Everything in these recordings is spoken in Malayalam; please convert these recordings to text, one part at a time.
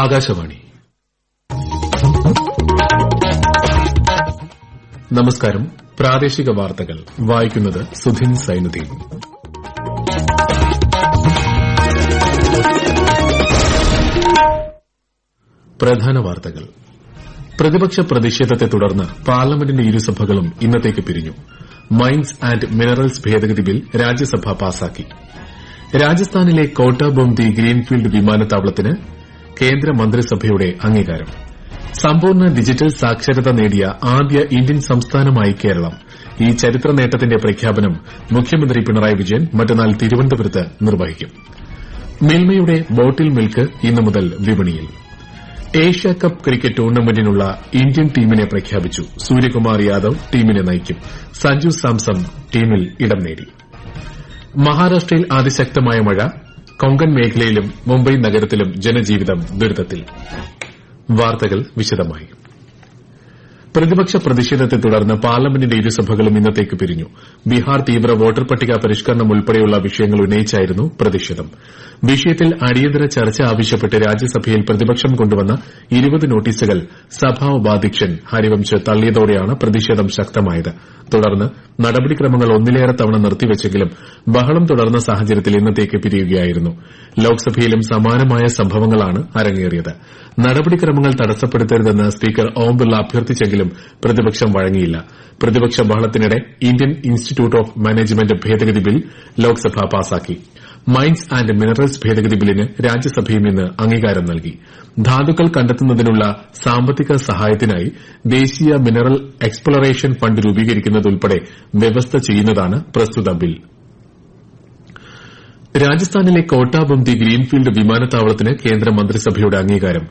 ആകാശവാണി. നമസ്കാരം. പ്രാദേശിക വാർത്തകൾ. വായിക്കുന്നത് സുധിൻ സൈനുദ്ദീൻ. പ്രധാന വാർത്തകൾ. പ്രതിപക്ഷ പ്രതിഷേധത്തെ തുടർന്ന് പാർലമെന്റിന്റെ ഇരുസഭകളും ഇന്നത്തേക്ക് പിരിഞ്ഞു. മൈൻസ് ആന്റ് മിനറൽസ് ഭേദഗതി ബിൽ രാജ്യസഭ പാസാക്കി. രാജസ്ഥാനിലെ കോട്ട ബൊംതി ഗ്രീൻഫീൽഡ് വിമാനത്താവളത്തിന് കേന്ദ്ര മന്ത്രിസഭയുടെ അംഗീകാരം. സമ്പൂർണ ഡിജിറ്റൽ സാക്ഷരത നേടിയ ആദ്യ ഇന്ത്യൻ സംസ്ഥാനമായി കേരളം. ഈ ചരിത്ര നേട്ടത്തിന്റെ പ്രഖ്യാപനം മുഖ്യമന്ത്രി പിണറായി വിജയൻ മറ്റന്നാൾ തിരുവനന്തപുരത്ത് നിർവഹിക്കും. മിൽമയുടെ ബോട്ടിൽ മിൽക്ക് ഇന്നു മുതൽ വിപണിയിൽ. ഏഷ്യ കപ്പ് ക്രിക്കറ്റ് ടൂർണമെന്റിനുള്ള ഇന്ത്യൻ ടീമിനെ പ്രഖ്യാപിച്ചു സൂര്യകുമാർ യാദവ് ടീമിനെ നയിക്കും. സഞ്ജു സാംസൺ ടീമിൽ ഇടം നേടി. മഹാരാഷ്ട്രയിൽ അതിശക്തമായ മഴ കൊങ്കൺ മേഖലയിലും മുംബൈ നഗരത്തിലും ജനജീവിതം ദുരിതത്തിൽ. വാർത്തകൾ വിശദമായി. പ്രതിപക്ഷ പ്രതിഷേധത്തെ തുടർന്ന് പാർലമെന്റിന്റെ ഇരുസഭകളും ഇന്നത്തേക്ക് പിരിഞ്ഞു. ബീഹാർ തീവ്ര വോട്ടർ പട്ടിക പരിഷ്കരണം ഉൾപ്പെടെയുള്ള വിഷയങ്ങൾ ഉന്നയിച്ചായിരുന്നു പ്രതിഷേധം. വിഷയത്തിൽ അടിയന്തര ചർച്ച ആവശ്യപ്പെട്ട് രാജ്യസഭയിൽ പ്രതിപക്ഷം കൊണ്ടുവന്ന ഇരുപത് നോട്ടീസുകൾ സഭാ ഉപാധ്യക്ഷൻ ഹരിവംശ് തള്ളിയതോടെയാണ് പ്രതിഷേധം ശക്തമായത്. തുടർന്ന് നടപടിക്രമങ്ങൾ ഒന്നിലേറെ തവണ നിർത്തിവച്ചെങ്കിലും ബഹളം തുടർന്ന സാഹചര്യത്തിൽ ഇന്നത്തേക്ക് പിരിയുകയായിരുന്നു. ലോക്സഭയിലും സമാനമായ സംഭവങ്ങളാണ് അരങ്ങേറിയത്. നടപടിക്രമങ്ങൾ തടസ്സപ്പെടുത്തരുതെന്ന് സ്പീക്കർ ഓം ബിർള അഭ്യർത്ഥിച്ചെങ്കിലും പ്രതിപക്ഷം വഴങ്ങിയില്ല. പ്രതിപക്ഷ ബഹളത്തിനിടെ ഇന്ത്യൻ ഇൻസ്റ്റിറ്റ്യൂട്ട് ഓഫ് മാനേജ്മെന്റ് ഭേദഗതി ബിൽ ലോക്സഭ പാസാക്കി. മൈൻസ് ആന്റ് മിനറൽസ് ഭേദഗതി ബില്ലിന് രാജ്യസഭയും ഇന്ന് അംഗീകാരം നൽകി. ധാതുക്കൾ കണ്ടെത്തുന്നതിനുള്ള സാമ്പത്തിക സഹായത്തിനായി ദേശീയ മിനറൽ എക്സ്പ്ലറേഷൻ ഫണ്ട് രൂപീകരിക്കുന്നതുൾപ്പെടെ വ്യവസ്ഥ ചെയ്യുന്നതാണ് പ്രസ്തുത ബിൽ. രാജസ്ഥാനിലെ കോട്ട ഗ്രീൻഫീൽഡ് വിമാനത്താവളത്തിന് കേന്ദ്ര മന്ത്രിസഭയുടെ അംഗീകാരം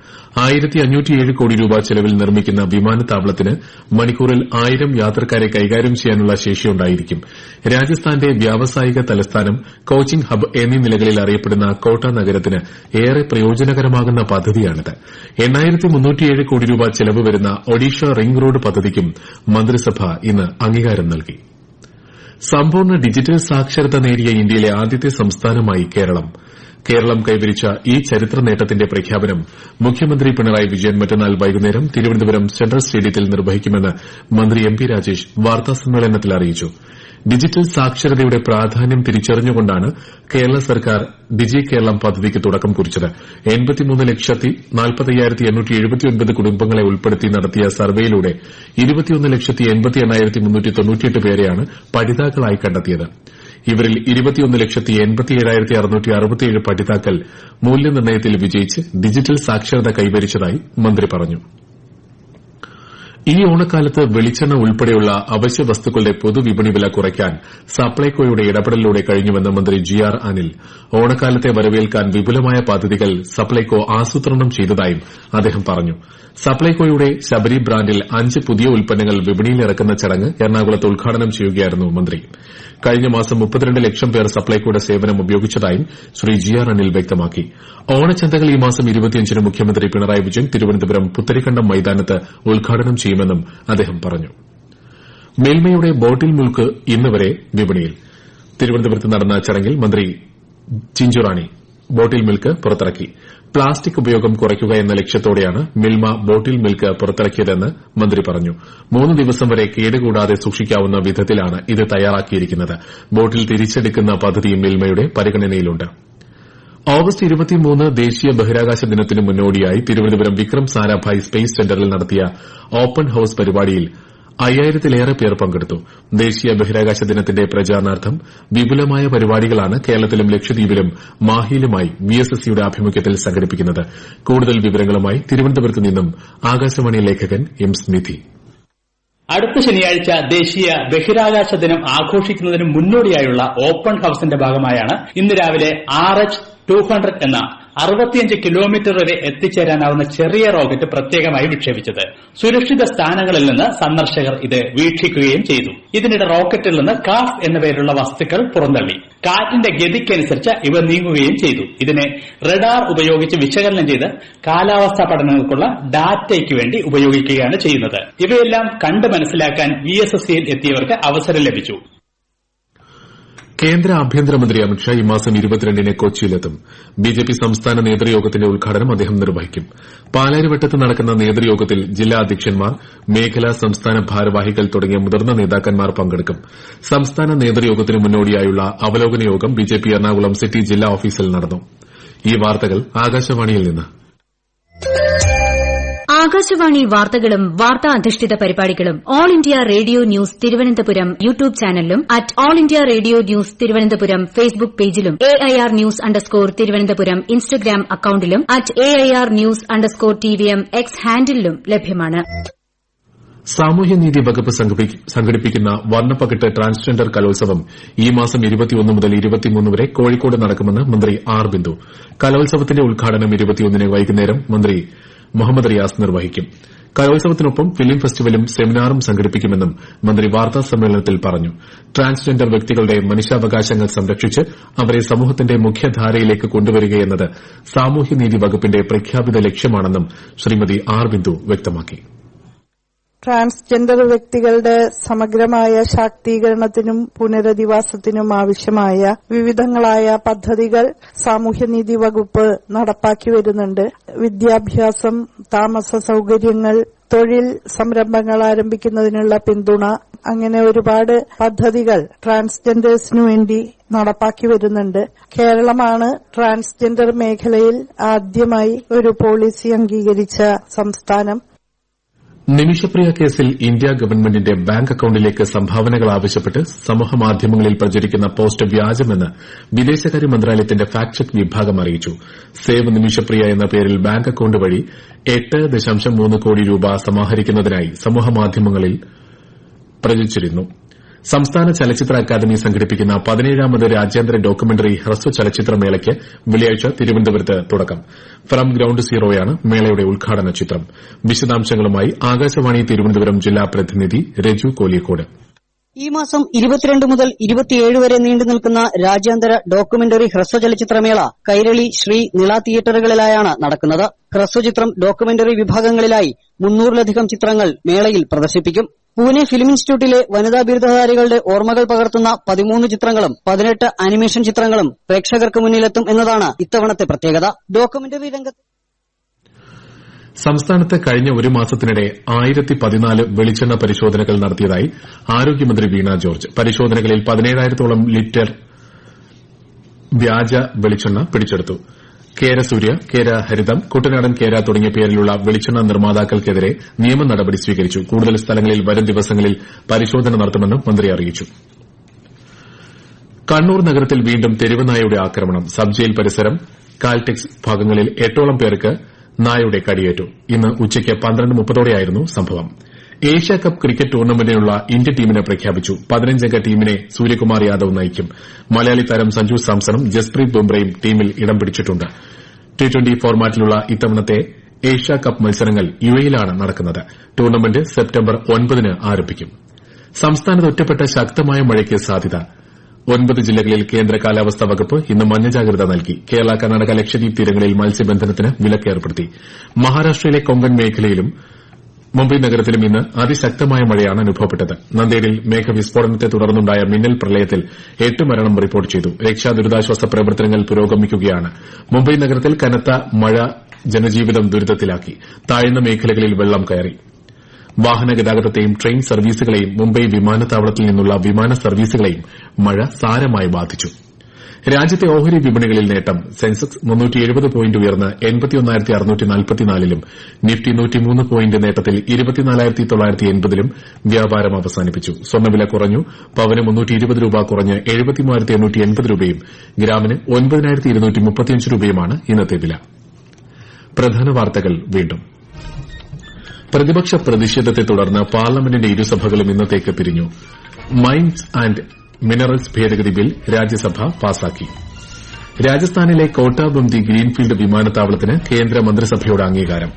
കോടി രൂപ ചെലവിൽ നിർമ്മിക്കുന്ന വിമാനത്താവളത്തിന് മണിക്കൂറിൽ ആയിരം യാത്രക്കാരെ കൈകാര്യം ചെയ്യാനുള്ള ശേഷിയുണ്ടായിരിക്കും. രാജസ്ഥാന്റെ വ്യാവസായിക തലസ്ഥാനം കോച്ചിംഗ് ഹബ് എന്നീ നിലകളിൽ അറിയപ്പെടുന്ന കോട്ട നഗരത്തിന് ഏറെ പ്രയോജനകരമാകുന്ന പദ്ധതിയാണിത്. കോടി രൂപ ചെലവ് വരുന്ന ഒഡീഷ റിംഗ് റോഡ് പദ്ധതിക്കും മന്ത്രിസഭ ഇന്ന് അംഗീകാരം നൽകി. സമ്പൂർണ ഡിജിറ്റൽ സാക്ഷരത നേടിയ ഇന്ത്യയിലെ ആദ്യത്തെ സംസ്ഥാനമായി കേരളം. കേരളം കൈവരിച്ച ഈ ചരിത്ര നേട്ടത്തിന്റെ പ്രഖ്യാപനം മുഖ്യമന്ത്രി പിണറായി വിജയൻ മറ്റന്നാൾ വൈകുന്നേരം തിരുവനന്തപുരം സെൻട്രൽ സ്റ്റേഡിയത്തിൽ നിർവഹിക്കുമെന്ന് മന്ത്രി എം പി രാജേഷ് വാർത്താസമ്മേളനത്തിൽ അറിയിച്ചു. ഡിജിറ്റൽ സാക്ഷരതയുടെ പ്രാധാന്യം തിരിച്ചറിഞ്ഞുകൊണ്ടാണ് കേരള സർക്കാർ ഡിജി കേരളം പദ്ധതിക്ക് തുടക്കം കുറിച്ചത്. കുടുംബങ്ങളെ ഉൾപ്പെടുത്തി നടത്തിയ സർവേയിലൂടെ പേരെയാണ് പഠിതാക്കളായി കണ്ടെത്തിയത്. ഇവരിൽ പഠിതാക്കൾ മൂല്യനിർണയത്തിൽ വിജയിച്ച് ഡിജിറ്റൽ സാക്ഷരത കൈവരിച്ചതായി മന്ത്രി പറഞ്ഞു. ഈ ഓണക്കാലത്ത് വെളിച്ചെണ്ണ ഉൾപ്പെടെയുള്ള അവശ്യ വസ്തുക്കളുടെ പൊതുവിപണി വില കുറയ്ക്കാൻ സപ്ലൈകോയുടെ ഇടപെടലിലൂടെ കഴിഞ്ഞുവെന്ന് മന്ത്രി ജി ആർ അനിൽ. ഓണക്കാലത്തെ വരവേൽക്കാൻ വിപുലമായ പദ്ധതികൾ സപ്ലൈകോ ആസൂത്രണം ചെയ്തതായും അദ്ദേഹം പറഞ്ഞു. സപ്ലൈകോയുടെ ശബരി ബ്രാൻഡിൽ അഞ്ച് പുതിയ ഉൽപ്പന്നങ്ങൾ വിപണിയിലിറക്കുന്ന ചടങ്ങ് എറണാകുളത്ത് ഉദ്ഘാടനം ചെയ്യുകയായിരുന്നു മന്ത്രി. കഴിഞ്ഞ മാസം മുപ്പത്തിരണ്ട് ലക്ഷം പേർ സപ്ലൈകോയുടെ സേവനം ഉപയോഗിച്ചതായും ശ്രീ ജി ആർ അനിൽ വ്യക്തമാക്കി. ഓണച്ചന്തകൾ ഈ മാസം മുഖ്യമന്ത്രി പിണറായി വിജയൻ തിരുവനന്തപുരം പുത്തരിക്കണ്ടം മൈതാനത്ത് ഉദ്ഘാടനം ചെയ്യുമെന്നും അദ്ദേഹം പറഞ്ഞു. മിൽമയുടെ ബോട്ടിൽ മുൽക്ക് ഇന്ന് വരെ വിപണിയിൽ. തിരുവനന്തപുരത്ത് നടന്ന ചടങ്ങിൽ മന്ത്രി ചിഞ്ചുറാണി ബോട്ടിൽ മിൽക്ക് പുറത്തിറക്കി. പ്ലാസ്റ്റിക് ഉപയോഗം കുറയ്ക്കുക എന്ന ലക്ഷ്യത്തോടെയാണ് മിൽമ ബോട്ടിൽ മിൽക്ക് പുറത്തിറക്കിയതെന്ന് മന്ത്രി പറഞ്ഞു. മൂന്ന് ദിവസം വരെ കേടുകൂടാതെ സൂക്ഷിക്കാവുന്ന വിധത്തിലാണ് ഇത് തയ്യാറാക്കിയിരിക്കുന്നത്. ബോട്ടിൽ തിരിച്ചെടുക്കുന്ന പദ്ധതിയും മിൽമയുടെ പരിഗണനയിലുണ്ട്. ഓഗസ്റ്റ് ഇരുപത്തിമൂന്ന് ദേശീയ ബഹിരാകാശ ദിനത്തിന് മുന്നോടിയായി തിരുവനന്തപുരം വിക്രം സാരാഭായ് സ്പേസ് സെന്ററിൽ നടത്തിയ ഓപ്പൺ ഹൌസ് പരിപാടിയിൽ അയ്യായിരത്തിലേറെ പേർ പങ്കെടുത്തു. ദേശീയ ബഹിരാകാശ ദിനത്തിന്റെ പ്രചാരണാർത്ഥം വിപുലമായ പരിപാടികളാണ് കേരളത്തിലും ലക്ഷദ്വീപിലും മാഹിയിലുമായി വി എസ് എസ് സിയുടെ ആഭിമുഖ്യത്തിൽ സംഘടിപ്പിക്കുന്നത്. കൂടുതൽ വിവരങ്ങളുമായി തിരുവനന്തപുരത്ത് നിന്നും ആകാശവാണി ലേഖകൻ എം. സ്മിതി. അടുത്ത ശനിയാഴ്ച ദേശീയ ബഹിരാകാശ ദിനം ആഘോഷിക്കുന്നതിന് മുന്നോടിയായുള്ള ഓപ്പൺ ഹൌസിന്റെ ഭാഗമായാണ് ഇന്ന് രാവിലെ ആർ എച്ച് ടു ഹൺഡ്രഡ് എന്ന അറുപത്തിയഞ്ച് കിലോമീറ്റർ വരെ എത്തിച്ചേരാനാവുന്ന ചെറിയ റോക്കറ്റ് പ്രത്യേകമായി വിക്ഷേപിച്ചത്. സുരക്ഷിത സ്ഥാനങ്ങളിൽ നിന്ന് സന്ദർശകർ ഇത് വീക്ഷിക്കുകയും ചെയ്തു. ഇതിനിടെ റോക്കറ്റിൽ നിന്ന് കാഫ് എന്ന പേരുള്ള വസ്തുക്കൾ പുറന്തള്ളി. കാറ്റിന്റെ ഗതിക്കനുസരിച്ച് ഇവ നീങ്ങുകയും ചെയ്തു. ഇതിനെ റഡാർ ഉപയോഗിച്ച് വിശകലനം ചെയ്ത് കാലാവസ്ഥാ പഠനങ്ങൾക്കുള്ള ഡാറ്റയ്ക്ക് വേണ്ടി ഉപയോഗിക്കുകയാണ് ചെയ്യുന്നത്. ഇവയെല്ലാം കണ്ട് മനസ്സിലാക്കാൻ വി എസ് എസ് സിയിൽ എത്തിയവർക്ക് അവസരം ലഭിച്ചു. കേന്ദ്ര ആഭ്യന്തരമന്ത്രി അമിത്ഷാ ഈ മാസം ഇരുപത്തിരണ്ടിന് കൊച്ചിയിലെത്തും. ബിജെപി സംസ്ഥാന നേതൃയോഗത്തിന്റെ ഉദ്ഘാടനം അദ്ദേഹം നിർവഹിക്കും. പാലാരിവട്ടത്ത് നടക്കുന്ന നേതൃയോഗത്തിൽ ജില്ലാ അധ്യക്ഷന്മാർ മേഖലാ സംസ്ഥാന ഭാരവാഹികൾ തുടങ്ങിയ മുതിർന്ന നേതാക്കന്മാർ പങ്കെടുക്കും. സംസ്ഥാന നേതൃയോഗത്തിന് മുന്നോടിയായുള്ള അവലോകന യോഗം ബിജെപി എറണാകുളം സിറ്റി ജില്ലാ ഓഫീസിൽ നടന്നു. ആകാശവാണി വാർത്തകളും വാർത്താ അധിഷ്ഠിത പരിപാടികളും All India Radio news Thiruvananthapuram YouTube ചാനലിലും at All India Radio news Thiruvananthapuram Facebook പേജിലും A I R news underscore Thiruvananthapuram Instagram അക്കൌണ്ടിലും at A I R news underscore T V M X ഹാൻഡിലും ലഭ്യമാണ്. സാമൂഹ്യനീതി വകുപ്പ് സംഘടിപ്പിക്കുന്ന വർണപ്പകിട്ട് ട്രാൻസ്ജെൻഡർ കലോത്സവം ഈ മാസം മുതൽ വരെ കോഴിക്കോട് നടക്കുമെന്ന് മന്ത്രി ആർ ബിന്ദു. കലോത്സവത്തിന്റെ ഉദ്ഘാടനം വൈകുന്നേരം മന്ത്രി മുഹമ്മദ് റിയാസ് നിർവഹിക്കും. കലോത്സവത്തിനൊപ്പം ഫിലിം ഫെസ്റ്റിവലും സെമിനാറും സംഘടിപ്പിക്കുമെന്നും മന്ത്രി വാർത്താ സമ്മേളനത്തിൽ പറഞ്ഞു. ട്രാൻസ്ജെൻഡർ വ്യക്തികളുടെ മനുഷ്യാവകാശങ്ങൾ സംരക്ഷിച്ച് അവരെ സമൂഹത്തിന്റെ മുഖ്യധാരയിലേക്ക് കൊണ്ടുവരികയെന്നത് സാമൂഹ്യനീതി വകുപ്പിന്റെ പ്രഖ്യാപിത ലക്ഷ്യമാണെന്നും ശ്രീമതി ആർ ബിന്ദു വ്യക്തമാക്കി. ട്രാൻസ്ജെൻഡർ വ്യക്തികളുടെ സമഗ്രമായ ശാക്തീകരണത്തിനും പുനരധിവാസത്തിനും ആവശ്യമായ വിവിധങ്ങളായ പദ്ധതികൾ സാമൂഹ്യനീതി വകുപ്പ് നടപ്പാക്കി വരുന്നുണ്ട്. വിദ്യാഭ്യാസം താമസ സൗകര്യങ്ങൾ തൊഴിൽ സംരംഭങ്ങൾ ആരംഭിക്കുന്നതിനുള്ള പിന്തുണ അങ്ങനെ ഒരുപാട് പദ്ധതികൾ ട്രാൻസ്ജെൻഡേഴ്സിനു വേണ്ടി നടപ്പാക്കി വരുന്നുണ്ട്. കേരളമാണ് ട്രാൻസ്ജെൻഡർ മേഖലയിൽ ആദ്യമായി ഒരു പോളിസി അംഗീകരിച്ച സംസ്ഥാനം. നിമിഷപ്രിയ കേസിൽ ഇന്ത്യ ഗവൺമെന്റിന്റെ ബാങ്ക് അക്കൌണ്ടിലേക്ക് സംഭാവനകൾ ആവശ്യപ്പെട്ട് സമൂഹമാധ്യമങ്ങളിൽ പ്രചരിക്കുന്ന പോസ്റ്റ് വ്യാജമെന്ന് വിദേശകാര്യ മന്ത്രാലയത്തിന്റെ ഫാക്ട് ചെക്ക് വിഭാഗം അറിയിച്ചു. സേവ് നിമിഷപ്രിയ എന്ന പേരിൽ ബാങ്ക് അക്കൌണ്ട് വഴി എട്ട് ദശാംശം മൂന്ന് കോടി രൂപ സമാഹരിക്കുന്നതിനായി സമൂഹമാധ്യമങ്ങളിൽ പ്രചരിച്ചിരുന്നു. സംസ്ഥാന ചലച്ചിത്ര അക്കാദമി സംഘടിപ്പിക്കുന്ന പതിനേഴാമത് രാജ്യാന്തര ഡോക്യുമെന്ററി ഹ്രസ്വ ചലച്ചിത്ര മേളയ്ക്ക് വെള്ളിയാഴ്ച തിരുവനന്തപുരത്ത് തുടക്കം. ഫ്രം ഗ്രൌണ്ട് സീറോയാണ് മേളയുടെ ഉദ്ഘാടന ചിത്രം. വിശദാംശങ്ങളുമായി ആകാശവാണി തിരുവനന്തപുരം ജില്ലാ പ്രതിനിധി രജു കോലിക്കോട് ഈ മാസം ഇരുപത്തിരണ്ട് മുതൽ ഇരുപത്തിയേഴ് വരെ നീണ്ടു നിൽക്കുന്ന രാജ്യാന്തര ഡോക്യുമെന്ററി ഹ്രസ്വചലച്ചിത്രമേള കൈരളി ശ്രീ നിള തിയേറ്ററുകളിലായാണ് നടക്കുന്നത്. ഹ്രസ്വചിത്രം ഡോക്യുമെന്ററി വിഭാഗങ്ങളിലായി മുന്നൂറിലധികം ചിത്രങ്ങൾ മേളയിൽ പ്രദർശിപ്പിക്കും. പൂനെ ഫിലിം ഇൻസ്റ്റിറ്റ്യൂട്ടിലെ വനിതാ ബിരുദധാരികളുടെ ഓർമ്മകൾ പകർത്തുന്ന പതിമൂന്ന് ചിത്രങ്ങളും പതിനെട്ട് അനിമേഷൻ ചിത്രങ്ങളും പ്രേക്ഷകർക്ക് മുന്നിലെത്തും എന്നതാണ് ഇത്തവണത്തെ പ്രത്യേകത. ഡോക്യുമെന്ററി രംഗത്ത് സംസ്ഥാനത്ത് കഴിഞ്ഞ ഒരു മാസത്തിനിടെ ആയിരത്തി പതിനാല് വെളിച്ചെണ്ണ പരിശോധനകൾ നടത്തിയതായി ആരോഗ്യമന്ത്രി വീണ ജോർജ്. പരിശോധനകളിൽ പതിനേഴായിരത്തോളം ലിറ്റർ വ്യാജ വെളിച്ചെണ്ണ പിടിച്ചെടുത്തു. കേര സൂര്യ കേര ഹരിതം കുട്ടനാടൻ കേര തുടങ്ങിയ പേരിലുള്ള വെളിച്ചെണ്ണ നിർമ്മാതാക്കൾക്കെതിരെ നിയമ നടപടി സ്വീകരിച്ചു. കൂടുതൽ സ്ഥലങ്ങളിൽ വരും ദിവസങ്ങളിൽ പരിശോധന നടത്തുമെന്നും മന്ത്രി അറിയിച്ചു. കണ്ണൂർ നഗരത്തിൽ വീണ്ടും തെരുവുനായയുടെ ആക്രമണം. സബ് ജയിൽ പരിസരം കാൽടെക്സ് ഭാഗങ്ങളിൽ എട്ടോളം പേർക്ക് നായയുടെ കടിയേറ്റു. ഇന്ന് ഉച്ചയ്ക്ക് പന്ത്രണ്ട് മുപ്പതോടെയായിരുന്നു സംഭവം. ഏഷ്യ കപ്പ് ക്രിക്കറ്റ് ടൂർണമെന്റിനുള്ള ഇന്ത്യൻ ടീമിനെ പ്രഖ്യാപിച്ചു. പതിനഞ്ചംഗ ടീമിനെ സൂര്യകുമാർ യാദവ് നയിക്കും. മലയാളി താരം സഞ്ജു സാംസണും ജസ്പ്രീത് ബുംറയും ടീമിൽ ഇടം പിടിച്ചിട്ടുണ്ട്. ടി ട്വന്റി ഫോർമാറ്റിലുള്ള ഇത്തവണത്തെ ഏഷ്യ കപ്പ് മത്സരങ്ങൾ യുഎയിലാണ് നടക്കുന്നത്. ടൂർണമെന്റ് സെപ്റ്റംബർ ഒൻപതിന് ആരംഭിക്കും. സംസ്ഥാനത്ത് ഒറ്റപ്പെട്ട ശക്തമായ മഴയ്ക്ക് സാധ്യത. ഒൻപത് ജില്ലകളിൽ കേന്ദ്ര കാലാവസ്ഥാ വകുപ്പ് ഇന്ന് മഞ്ഞ ജാഗ്രത നൽകി. കേരള കർണാടക ലക്ഷദ്വീപ് തീരങ്ങളിൽ മത്സ്യബന്ധനത്തിന് വിലക്കേർപ്പെടുത്തി മഹാരാഷ്ട്രയിലെ കൊങ്കൺ മേഖലയിലും മുംബൈ നഗരത്തിലും ഇന്ന് അതിശക്തമായ മഴയാണ് അനുഭവപ്പെട്ടത്. നന്ദേഡിൽ മേഘവിസ്ഫോടനത്തെ തുടർന്നുണ്ടായ മിന്നൽ പ്രളയത്തിൽ എട്ട് മരണം റിപ്പോർട്ട് ചെയ്തു. രക്ഷാ ദുരിതാശ്വാസ പ്രവർത്തനങ്ങൾ പുരോഗമിക്കുകയാണ്. മുംബൈ നഗരത്തിൽ കനത്ത മഴ ജനജീവിതം ദുരിതത്തിലാക്കി. താഴ്ന്ന മേഖലകളിൽ വെള്ളം കയറി. വാഹന ഗതാഗതത്തെയും ട്രെയിൻ സർവീസുകളെയും മുംബൈ വിമാനത്താവളത്തിൽ നിന്നുള്ള വിമാന സർവീസുകളെയും മഴ സാരമായി ബാധിച്ചു. രാജ്യത്തെ ഓഹരി വിപണികളിൽ നേട്ടം. സെൻസെക്സ് പോയിന്റ് ഉയർന്ന് ലും നിഫ്റ്റി പോയിന്റ് നേട്ടത്തിൽ ലും വ്യാപാരം അവസാനിപ്പിച്ചു. സ്വർണവില കുറഞ്ഞു. പവന് രൂപ കുറഞ്ഞ് രൂപയും. ഗ്രാമിന് രൂപയുമാണ് ഇന്നത്തെ വില. പ്രതിപക്ഷ പ്രതിഷേധത്തെ തുടർന്ന് പാർലമെന്റിന്റെ ഇരുസഭകളും ഇന്നത്തേക്ക് പിരിഞ്ഞു. മൈൻസ് ആന്റ് മിനറൽസ് ഭേദഗതി ബിൽ രാജ്യസഭ പാസാക്കി. രാജസ്ഥാനിലെ കോട്ടാബംദി ഗ്രീൻഫീൽഡ് വിമാനത്താവളത്തിന് കേന്ദ്ര മന്ത്രിസഭയുടെ അംഗീകാരം.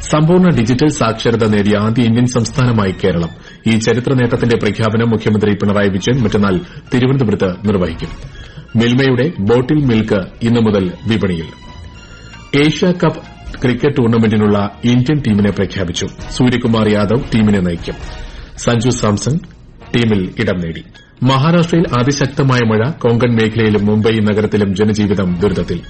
സമ്പൂർണ ഡിജിറ്റൽ സാക്ഷരത നേടിയ ആദ്യ ഇന്ത്യൻ സംസ്ഥാനമായി കേരളം. ഈ ചരിത്ര നേട്ടത്തിന്റെ പ്രഖ്യാപനം മുഖ്യമന്ത്രി പിണറായി വിജയൻ മറ്റന്നാൾ തിരുവനന്തപുരത്ത് നിർവഹിക്കും. മിൽമയുടെ ബോട്ടിൽ മിൽക്ക് ഇന്നു മുതൽ വിപണിയിൽ. ഏഷ്യ കപ്പ് ക്രിക്കറ്റ് ടൂർണമെന്റിനുള്ള ഇന്ത്യൻ ടീമിനെ പ്രഖ്യാപിച്ചു. സൂര്യകുമാർ യാദവ് ടീമിനെ നയിക്കും. സഞ്ജു സാംസൺ ടീമിൽ ഇടം നേടി. മഹാരാഷ്ട്രയിൽ അതിശക്തമായ മഴ കൊങ്കൺ മേഖലയിലും മുംബൈ നഗരത്തിലും ജനജീവിതം ദുരിതത്തിൽ.